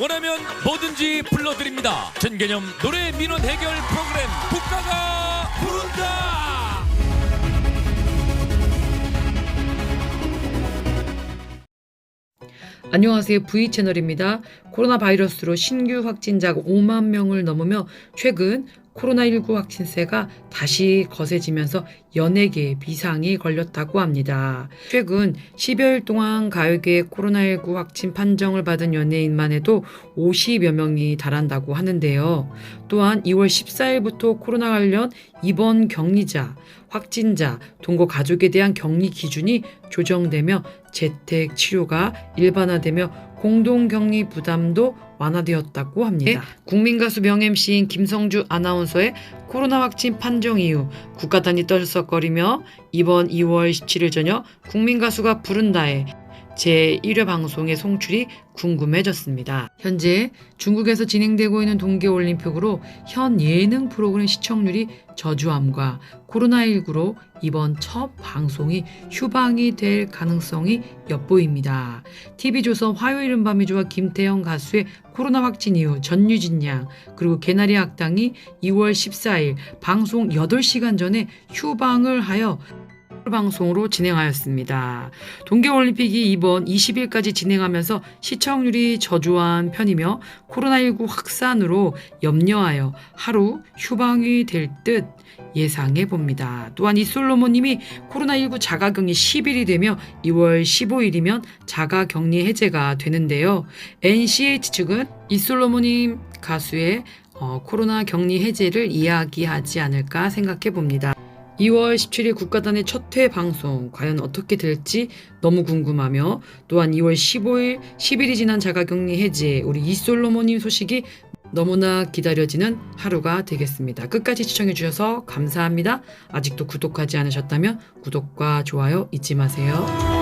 원하면 뭐든지 불러드립니다. 전개념 노래 민원 해결 프로그램 국가가 부른다. 안녕하세요. V채널입니다. 코로나 바이러스로 신규 확진자가 5만 명을 넘으며 최근 코로나19 확진세가 다시 거세지면서 연예계에 비상이 걸렸다고 합니다. 최근 10여일 동안 가요계에 코로나19 확진 판정을 받은 연예인만 해도 50여 명이 달한다고 하는데요. 또한 2월 14일부터 코로나 관련 입원 격리자, 확진자, 동거 가족에 대한 격리 기준이 조정되며 재택 치료가 일반화되며 공동 격리 부담도 완화되었다고 합니다. 국민 가수 명 MC인 김성주 아나운서의 코로나 확진 판정 이후 국가 단위 떨썩거리며 이번 2월 17일 저녁 국민 가수가 부른다에 제1회 방송의 송출이 궁금해졌습니다. 현재 중국에서 진행되고 있는 동계올림픽으로 현 예능 프로그램 시청률이 저주함과 코로나19로 이번 첫 방송이 휴방이 될 가능성이 엿보입니다. TV조선 화요일은 밤이 좋아 김태형 가수의 코로나 확진 이후 전유진 양 그리고 개나리 학당이 2월 14일 방송 8시간 전에 휴방을 하여 방송으로 진행하였습니다. 동계올림픽이 이번 20일까지 진행하면서 시청률이 저조한 편이며 코로나19 확산으로 염려하여 하루 휴방이 될 듯 예상해 봅니다. 또한 이솔로모님이 코로나19 자가격리 10일이 되며 2월 15일이면 자가격리 해제가 되는데요. NCH 측은 이솔로모님 가수의 어, 코로나 격리 해제를 이야기하지 않을까 생각해 봅니다. 2월 17일 국가단의 첫 회 방송 과연 어떻게 될지 너무 궁금하며 또한 2월 15일 10일이 지난 자가격리 해제 우리 이솔로모님 소식이 너무나 기다려지는 하루가 되겠습니다. 끝까지 시청해 주셔서 감사합니다. 아직도 구독하지 않으셨다면 구독과 좋아요 잊지 마세요.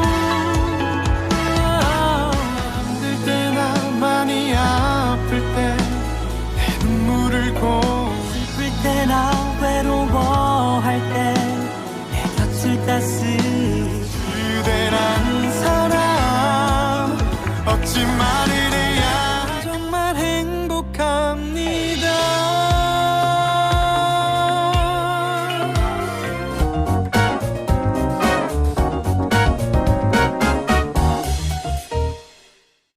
따스 그댄 한 사람. 어찌 말이